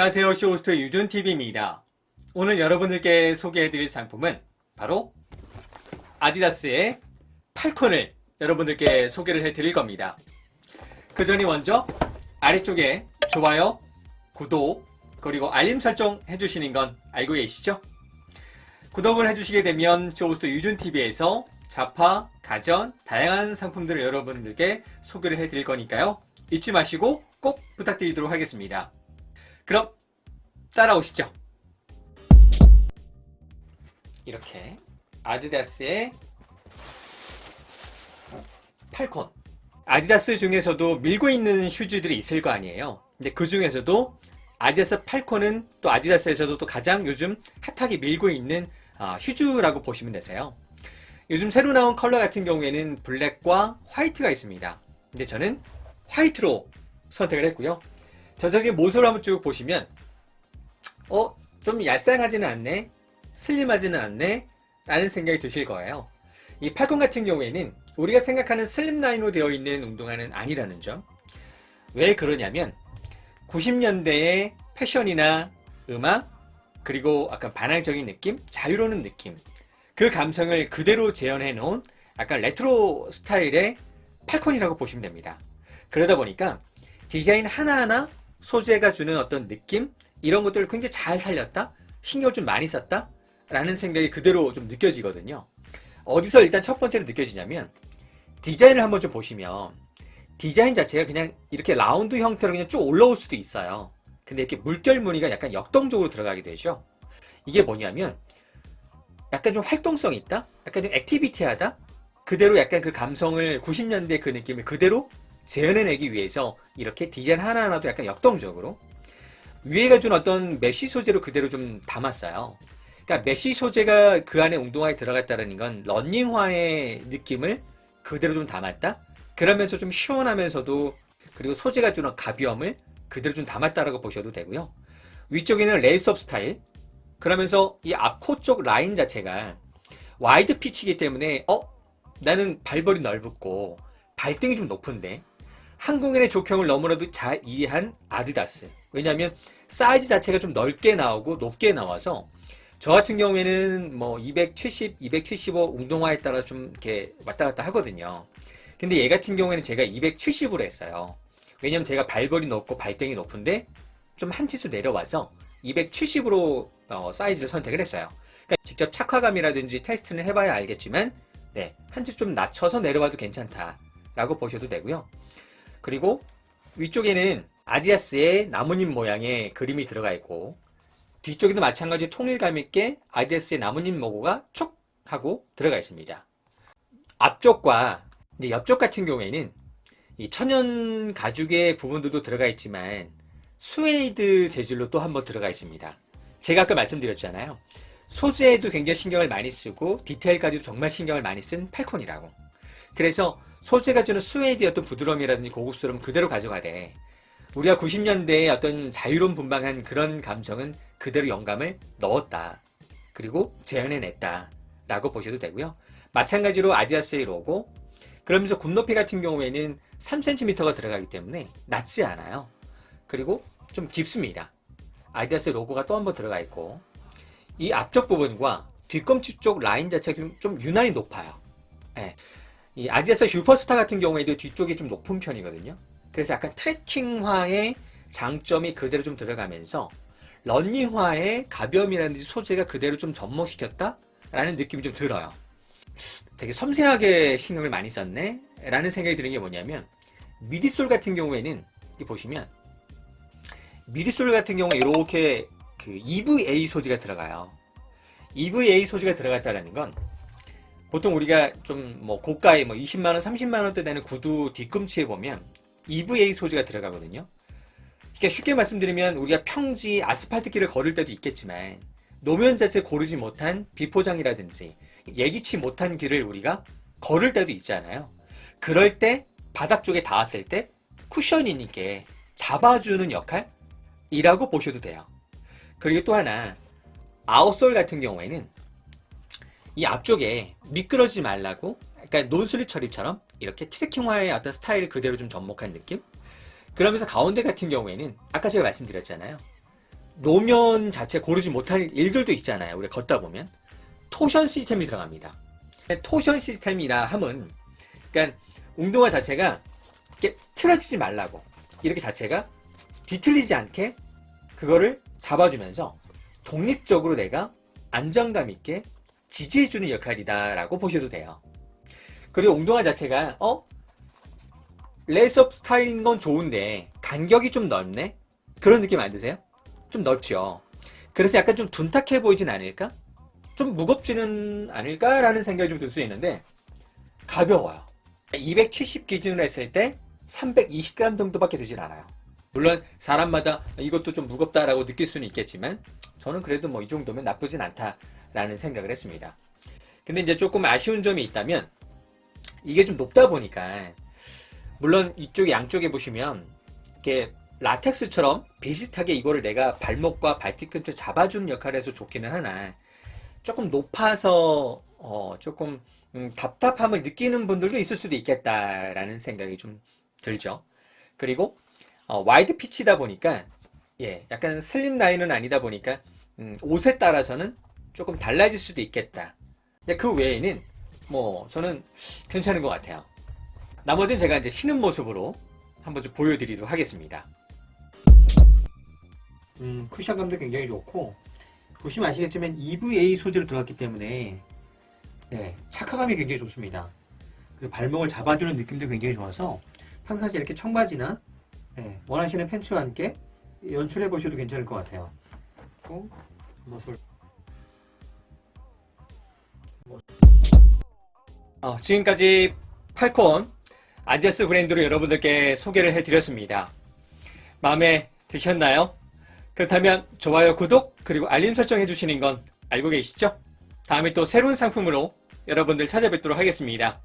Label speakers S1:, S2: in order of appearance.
S1: 안녕하세요. 쇼호스트 유준TV입니다. 오늘 여러분들께 소개해드릴 상품은 바로 아디다스의 팔콘을 여러분들께 소개를 해드릴 겁니다. 그 전에 먼저 아래쪽에 좋아요, 구독, 그리고 알림 설정 해주시는 건 알고 계시죠? 구독을 해주시게 되면 쇼호스트 유준TV에서 자파, 가전, 다양한 상품들을 여러분들께 소개를 해드릴 거니까요. 잊지 마시고 꼭 부탁드리도록 하겠습니다. 그럼 따라오시죠. 이렇게 아디다스의 팔콘. 아디다스 중에서도 밀고 있는 슈즈들이 있을 거 아니에요. 근데 그 중에서도 아디다스 팔콘은 또 아디다스에서도 또 가장 요즘 핫하게 밀고 있는 아, 슈즈라고 보시면 되세요. 요즘 새로 나온 컬러 같은 경우에는 블랙과 화이트가 있습니다. 근데 저는 화이트로 선택을 했고요. 전적인 모습을 한번 쭉 보시면 어? 좀 얄쌍하지는 않네? 슬림하지는 않네? 라는 생각이 드실 거예요. 이 팔콘 같은 경우에는 우리가 생각하는 슬림라인으로 되어 있는 운동화는 아니라는 점. 왜 그러냐면 90년대의 패션이나 음악 그리고 약간 반항적인 느낌, 자유로운 느낌 그 감성을 그대로 재현해 놓은 약간 레트로 스타일의 팔콘이라고 보시면 됩니다. 그러다 보니까 디자인 하나하나 소재가 주는 어떤 느낌? 이런 것들을 굉장히 잘 살렸다? 신경을 좀 많이 썼다? 라는 생각이 그대로 좀 느껴지거든요. 어디서 일단 첫 번째로 느껴지냐면 디자인을 한번 좀 보시면 디자인 자체가 그냥 이렇게 라운드 형태로 그냥 쭉 올라올 수도 있어요. 근데 이렇게 물결 무늬가 약간 역동적으로 들어가게 되죠. 이게 뭐냐면 약간 좀 활동성 있다? 약간 좀 액티비티하다? 그대로 약간 그 감성을 90년대 그 느낌을 그대로 재현해내기 위해서 이렇게 디자인 하나하나도 약간 역동적으로 위에가 준 어떤 메쉬 소재로 그대로 좀 담았어요. 그러니까 메쉬 소재가 그 안에 운동화에 들어갔다는 건 런닝화의 느낌을 그대로 좀 담았다. 그러면서 좀 시원하면서도 그리고 소재가 주는 가벼움을 그대로 좀 담았다라고 보셔도 되고요. 위쪽에는 레이스업 스타일. 그러면서 이 앞코 쪽 라인 자체가 와이드 피치이기 때문에 어 나는 발벌이 넓고 발등이 좀 높은데 한국인의 족형을 너무나도 잘 이해한 아디다스. 왜냐하면 사이즈 자체가 좀 넓게 나오고 높게 나와서 저 같은 경우에는 뭐 270, 275 운동화에 따라 좀 이렇게 왔다 갔다 하거든요. 근데 얘 같은 경우에는 제가 270으로 했어요. 왜냐면 제가 발벌이 높고 발등이 높은데 좀 한 치수 내려와서 270으로 어, 사이즈를 선택을 했어요. 그러니까 직접 착화감이라든지 테스트는 해봐야 알겠지만 네, 한 치수 좀 낮춰서 내려와도 괜찮다라고 보셔도 되고요. 그리고 위쪽에는 아디다스의 나뭇잎 모양의 그림이 들어가 있고 뒤쪽에도 마찬가지로 통일감 있게 아디다스의 나뭇잎 로고가 촉 하고 들어가 있습니다. 앞쪽과 이제 옆쪽 같은 경우에는 이 천연 가죽의 부분들도 들어가 있지만 스웨이드 재질로 또 한번 들어가 있습니다. 제가 아까 말씀드렸잖아요. 소재에도 굉장히 신경을 많이 쓰고 디테일까지도 정말 신경을 많이 쓴 팔콘이라고. 그래서 소재가 주는 스웨이드의 어떤 부드러움이라든지 고급스러움 그대로 가져가되 우리가 90년대에 어떤 자유로운 분방한 그런 감성은 그대로 영감을 넣었다. 그리고 재현해냈다. 라고 보셔도 되고요. 마찬가지로 아디다스의 로고 그러면서 굽높이 같은 경우에는 3cm가 들어가기 때문에 낮지 않아요. 그리고 좀 깊습니다. 아디다스 로고가 또 한 번 들어가 있고 이 앞쪽 부분과 뒤꿈치 쪽 라인 자체가 좀, 좀 유난히 높아요. 예. 이 아디다스 슈퍼스타 같은 경우에도 뒤쪽이 좀 높은 편이거든요. 그래서 약간 트레킹화의 장점이 그대로 좀 들어가면서 런닝화의 가벼움이라든지 소재가 그대로 좀 접목시켰다라는 느낌이 좀 들어요. 되게 섬세하게 신경을 많이 썼네? 라는 생각이 드는 게 뭐냐면 미디솔 같은 경우에는 이 보시면 미디솔 같은 경우에 이렇게 그 EVA 소재가 들어가요. EVA 소재가 들어갔다는 건 보통 우리가 좀 뭐 고가의 뭐 20만 원, 30만 원대 되는 구두 뒤꿈치에 보면 EVA 소재가 들어가거든요. 그러니까 쉽게 말씀드리면 우리가 평지 아스팔트 길을 걸을 때도 있겠지만 노면 자체 고르지 못한 비포장이라든지 예기치 못한 길을 우리가 걸을 때도 있잖아요. 그럴 때 바닥 쪽에 닿았을 때 쿠션이니까 잡아주는 역할이라고 보셔도 돼요. 그리고 또 하나 아웃솔 같은 경우에는 이 앞쪽에 미끄러지지 말라고 약간 논스리 처리처럼 이렇게 트레킹화의 어떤 스타일 그대로 좀 접목한 느낌? 그러면서 가운데 같은 경우에는 아까 제가 말씀드렸잖아요. 노면 자체 고르지 못할 일들도 있잖아요. 우리 걷다 보면 토션 시스템이 들어갑니다. 토션 시스템이라 함은 그러니까 운동화 자체가 이렇게 틀어지지 말라고 이렇게 자체가 뒤틀리지 않게 그거를 잡아주면서 독립적으로 내가 안정감 있게 지지해주는 역할이다라고 보셔도 돼요. 그리고 운동화 자체가 어 레이스업 스타일인 건 좋은데 간격이 좀 넓네 그런 느낌 안 드세요? 좀 넓죠. 그래서 약간 좀 둔탁해 보이진 않을까? 좀 무겁지는 않을까라는 생각이 좀 들 수 있는데 가벼워요. 270 기준으로 했을 때 320g 정도밖에 되질 않아요. 물론 사람마다 이것도 좀 무겁다라고 느낄 수는 있겠지만 저는 그래도 뭐 이 정도면 나쁘진 않다 라는 생각을 했습니다. 근데 이제 조금 아쉬운 점이 있다면 이게 좀 높다 보니까 물론 이쪽 양쪽에 보시면 이렇게 라텍스처럼 비슷하게 이거를 내가 발목과 발뒤 근처 잡아주는 역할을 해서 좋기는 하나 조금 높아서 어, 조금 음, 답답함을 느끼는 분들도 있을 수도 있겠다라는 생각이 좀 들죠. 그리고 어, 와이드 피치다 보니까 예, 약간 슬림 라인은 아니다 보니까 음, 옷에 따라서는 조금 달라질 수도 있겠다. 근데 그 외에는 뭐 저는 괜찮은 것 같아요. 나머지는 제가 이제 신은 모습으로 한번 좀 보여드리도록 하겠습니다. 음, 쿠션감도 굉장히 좋고 보시면 아시겠지만 EVA 소재로 들어갔기 때문에 네, 착화감이 굉장히 좋습니다. 그리고 발목을 잡아주는 느낌도 굉장히 좋아서 평상시에 이렇게 청바지나 네, 원하시는 팬츠와 함께 연출해 보셔도 괜찮을 것 같아요. 그리고 모습을 어, 지금까지 팔콘 아디다스 브랜드로 여러분들께 소개를 해드렸습니다. 마음에 드셨나요? 그렇다면 좋아요, 구독, 그리고 알림 설정 해주시는 건 알고 계시죠? 다음에 또 새로운 상품으로 여러분들 찾아뵙도록 하겠습니다.